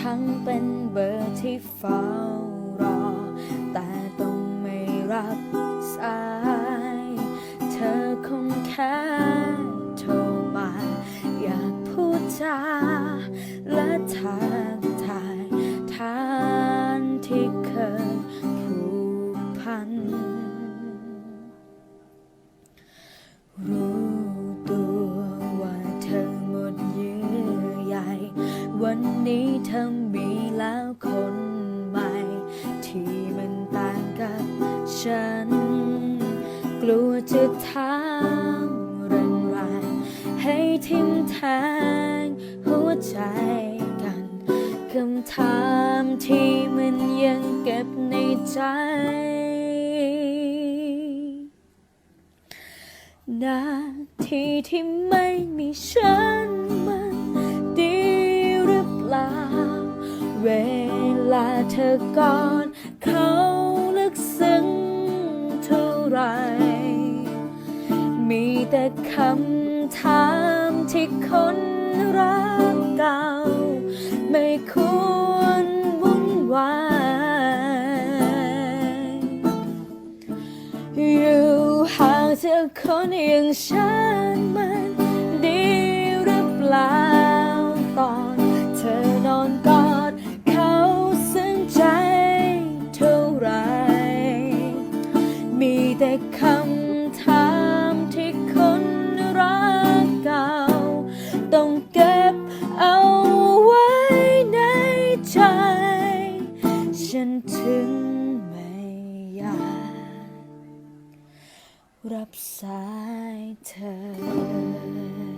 ทั้งเป็นเบอร์ที่เฝ้ารอ แต่ต้องไม่รับสาย เธอคงแค่ ธอมีแล้วคนใหม่ ที่มันต่างกับฉัน กลัวจะถามแรงแรงๆให้ทิมแทงหัวใจกันคำถามที่มันยังเก็บในใจ นาทีที่ไม่มีฉัน เธอกอดเขาลึกซึ้งเท่าไร มีแต่คำถามที่คนรักเก่า ไม่ควรวุ่นวายอยู่ห่างจากคนอย่างฉันมันดีหรือเปล่า ต้องเก็บเอาไว้ในใจ ฉันถึงไม่อยากรับสายเธอ